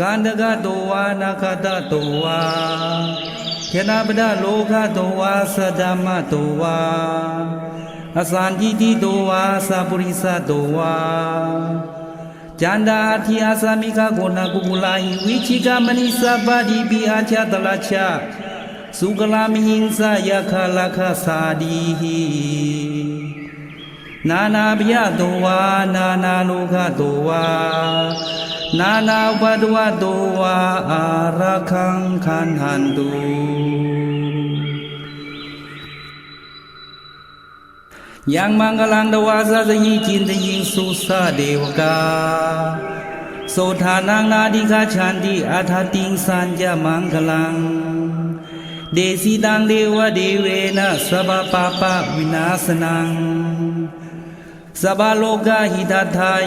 ကန္တကတောဝါနာခတတောဝါခေနပဒလောကတောဝါသဒ္ဓမ္မတောဝါအသန္တိတိတောဝါသပုရိသတောဝါ จန္ดาทิอาสามิกาโกนากุกุลาหิวิชิกามณิสัพพดิปิอาชาตลาชาสุกลามิหิงสายาคาลาคาสาดีหินานาปิยโตวานานาโลกโตวา นานาอุปดวะโตวาอารักขังขันหันตุยังมังกลังดวาสสยิจินตยิงสุสะเดวกาโสธานังนาดิกาชันติอัฏฐติงสัญจมังกลัง เดสิตังเดวะเดเวนะสัพพปะปะวินาสนัง กมิ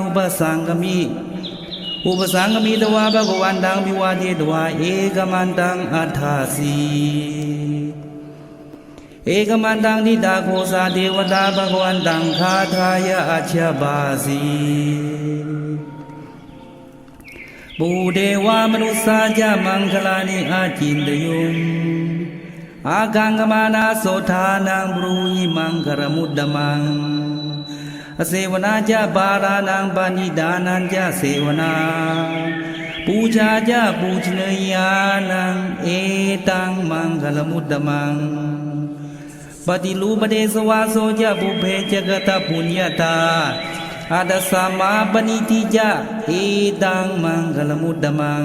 อุปสังกมิตวาภะกวันตังวิวาเทตวาเอกมันตังอั ဥပသံဂမိတဝါဘဂဝန္တံမိဝါတိတဝါဧကမန္တံအထာစီဧကမန္တံဒိတာခောသာဒေဝတာဘဂဝန္တံခာထာယအချက်ပါစီဘူဒေဝမနုစာကြမင်္ဂလာနိအာကျင်တယုံအာကံကမနာသောဌာနံဘရူယိမင်္ဂရမုဒ္ဒမံ อเสวนาจาปารานังปานิดานันจาเสวนาปูชาจาปูชนยานังเอตังมังคลมุดดมังปฏิรูปเดสวาโสจะบุเพจกตาปุญญาตาอาดสามาปณิติจะเอตังมังคลมุตตมัง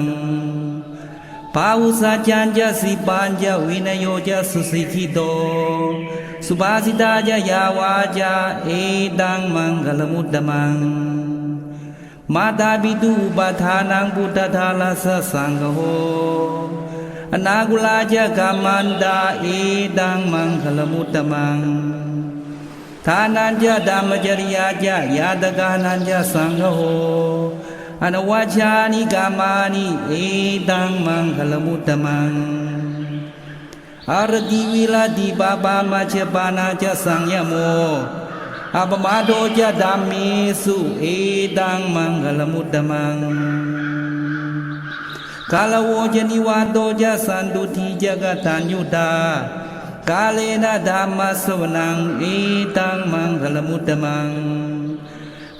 ปาอุสาจันจะสิปัญจะวินโยจะสุ สิกิโตสุภาสิตาจะยาวาจะเอตังมังคล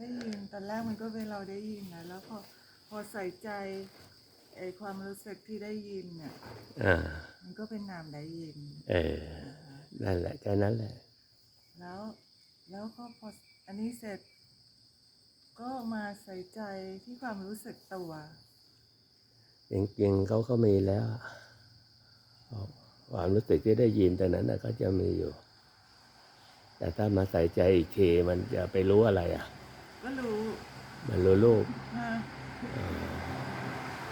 ได้ยินตอนแรกมันก็เป็นเราได้ยินนะแล้วพอพอใส่ใจไอความรู้สึกที่ได้ยินเนี่ยอ่ามันก็เป็นนามได้ยิน เออนั่นแหละแค่นั้นแหละ แล้วแล้วก็พออันนี้เสร็จ ก็มาใส่ใจที่ความรู้สึกตัวจริงๆเขาก็มีแล้วความรู้สึกที่ได้ยินแต่นั้นนะก็จะมีอยู่ แต่ถ้ามาใส่ใจอีกทีมันจะไปรู้อะไรอะ ก็รู้มันรู้รูปนะ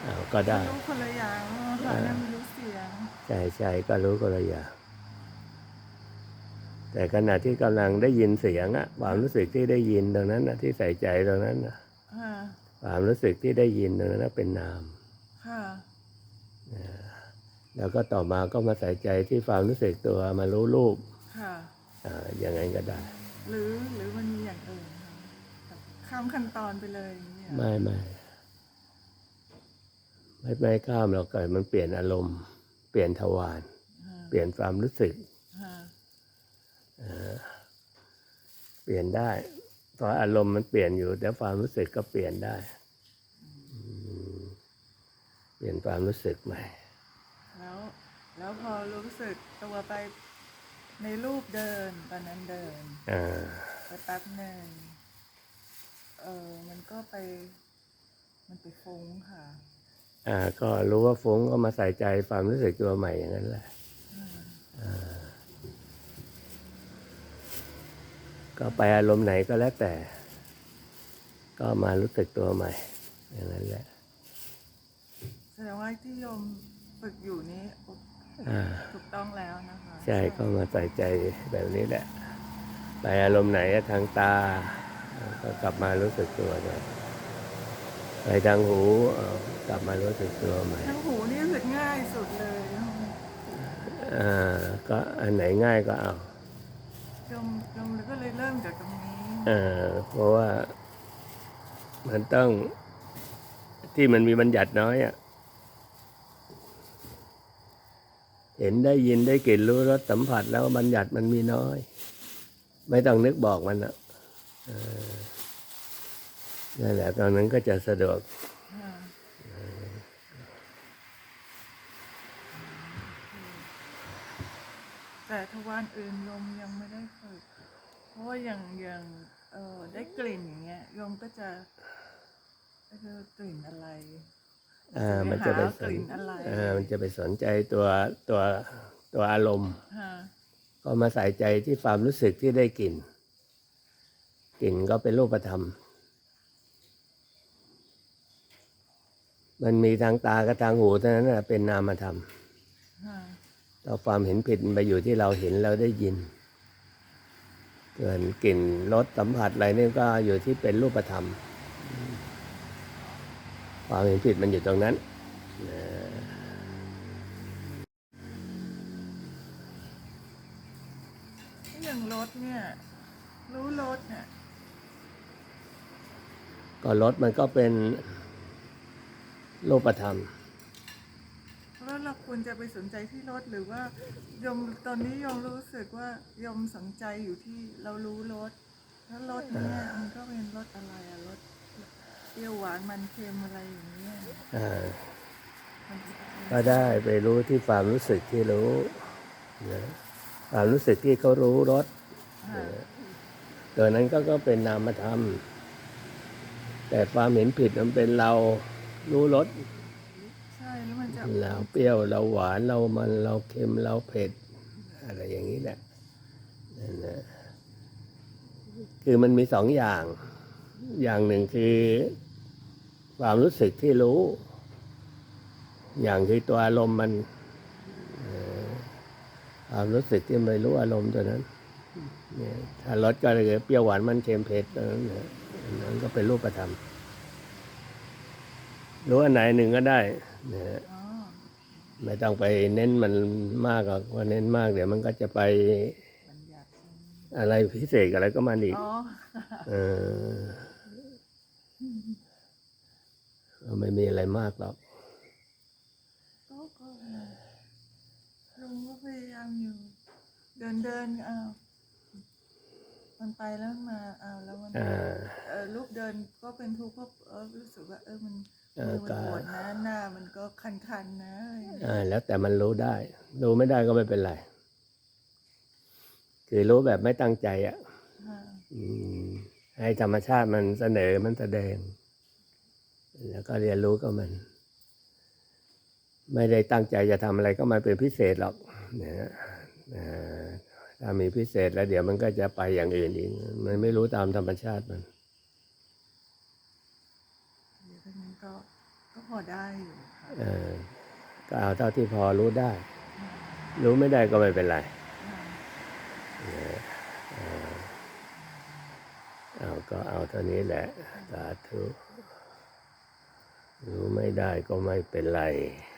อ้าวก็ได้รู้คนละอย่างตอนนั้นมันรู้เสียงใช่ใช่ก็รู้ก็ละอย่างแต่ขณะที่กำลังได้ยินเสียงอะความรู้สึกที่ได้ยินตรงนั้นนะที่ใส่ใจตรงนั้นนะค่ะความรู้สึกที่ได้ยินตรงนั้นนะเป็นนามค่ะแล้วก็ต่อมาก็มาใส่ใจที่ความรู้สึกตัวมารู้รูปค่ะอ่าอย่างนั้นก็ได้ หรือหรือมันมีอย่างอื่นคะแบบ ข้ามขั้นตอนไปเลยอย่างเนี่ยไม่ไม่ไม่ไม่ข้ามเราเกิดมันเปลี่ยนอารมณ์ เปลี่ยนทวารค่ะเปลี่ยนความรู้สึกค่ะเปลี่ยนได้เพราะอารมณ์มันเปลี่ยนอยู่ แต่ความรู้สึกก็เปลี่ยนได้อืมเปลี่ยนความรู้สึกใหม่แล้วแล้วพอรู้สึกตัวไปในรูปเดินตอนนั้นเดินอ่าไปแป๊บหนึ่ง เออมันก็ไป มันไปฟุ้งค่ะ อ่า ก็รู้ว่าฟุ้งก็มาใส่ใจความรู้สึกตัวใหม่อย่างนั้นแหละอ่าก็ไปอารมณ์ไหนก็แล้วแต่ ก็มารู้สึกตัวใหม่ อย่างนั้นแหละแสดงว่าที่โยมฝึกอยู่นี้อ่าถูกต้องแล้วนะคะ ใช่ก็มาใส่ใจแบบนี้แหละ ไปอารมณ์ไหนทางตา ก็กลับมารู้สึกตัวด้วยไปทางหูเอ่อกลับมารู้สึกตัวใหม่ทั้งหูนี่รู้สึกง่ายสุดเลยอ่าก็อันไหนง่ายก็เอาโยมโยมก็เลยเริ่มจากตรงนี้เอ่าเพราะว่ามันต้องที่มันมีบัญญัติน้อยอะ่ะเห็นได้ยินได้กลิ่นรู้รสสัมผัสแล้วบัญญัติมันมีน้อย ไม่ต้องนึกบอกมันอะเออ นั่นแหละตอนนั้นก็จะสะดวกค่ะแต่ทวารอื่นโยมยังไม่ได้ฝึก เพราะว่าอย่างอย่างเออได้กลิ่นอย่างเงี้ยโยมก็จะเออกลิ่นอะไรอ่ามันจะไปหากสนลิ่นอะไรอ่ามันจะไปสนใจตัวตัวตัวอารมณ์ฮะก็มาใส่ใจที่ความรู้สึกที่ได้กลิ่น กลิ่นก็เป็นรูปธรรม มันมีทางตากับทางหูเท่านั้นนะเป็นนามธรรมฮะเราความเห็นผิดมันไปอยู่ที่เราเห็นเราได้ยินเกินกลิ่นรสสัมผัสอะไรนี่ก็อยู่ที่เป็นรูปธรรม ความเห็นผิดมันอยู่ตรงนั้นนะอย่างรถเนี่ย รู้รถเนี่ย ก็รสมันก็เป็นรูปธรรมแล้วเราควรจะไปสนใจที่รถหรือว่าโยมตอนนี้โยมรู้สึกว่าโยมสนใจอยู่ที่เรารู้รถแล้วรถเนี่ยมันก็เป็นรถอะไรอะรถเปรี้ยวหวานมันเค็มอะไรอย่างเงี้ยอ่ามันก็ได้ไปรู้ที่ความรู้สึกที่รู้นะความรู้สึกที่เขารู้รสค่ะตัวนั้นก็ก็เป็นนามธรรม แต่ความเห็นผิดมันเป็นเรารู้รสใช่แล้วมันจะเราเปรี้ยวเราหวานเรามันเราเค็มเราเผ็ด อะไรอย่างนี้แหละนั่นนะคือมันมีสองอย่าง อย่างหนึ่งคือความรู้สึกที่รู้ อย่างคือตัวอารมณ์มันเอ่อความรู้สึกที่ไม่รู้อารมณ์ตัวนั้นเนี่ยถ้ารสก็เลยเปรี้ยวหวานมันเค็มเผ็ดตัวนั้นนะอั นนั้นก็เป็นรูปธรรมรู้อันไหนหนึ่งก็ได้นะอ๋อไม่ต้องไปเน้นมันมากหรอกว่าเน้นมากเดี๋ยวมันก็จะไปบัญญัติอะไรพิเศษอะไรก็มันอีกอ๋อเออไม่มีอะไรมากหรอกก็ก็ลุงก็พยายามอยู่ เดินเดินอ้าวมันไปแล้วมันมาอ้าวแล้วมันอ่าเออ ลูกเดินก็เป็นทุกข์ก็เออรู้สึกว่าเออมันเอมืออมันก็ ปวดนะหน้ามันก็คันๆนะอะไรอย่างเงี้ยอ่าแล้วแต่มันรู้ได้ รู้ไม่ได้ก็ไม่เป็นไร คือรู้แบบไม่ตั้งใจอะค่ะอืมให้ธรรมชาติมันเสนอมันแสดง แล้วก็เรียนรู้กับมัน ไม่ได้ตั้งใจจะทำอะไรก็มาเป็นพิเศษหรอกนะฮะอ่าถ้ามีพิเศษแล้วเดี๋ยวมันก็จะไปอย่างอื่นอีกมันไม่รู้ตามธรรมชาติมัน เดี๋ยวตอนนี้ก็ก็ พอได้อยู่ค่ะเออก็เอาเท่าที่พอรู้ได้ รู้ไม่ได้ก็ไม่เป็นไรค่ะเอาก็เอาเท่านี้แหละสาธุรู้ไม่ได้ก็ไม่เป็นไรค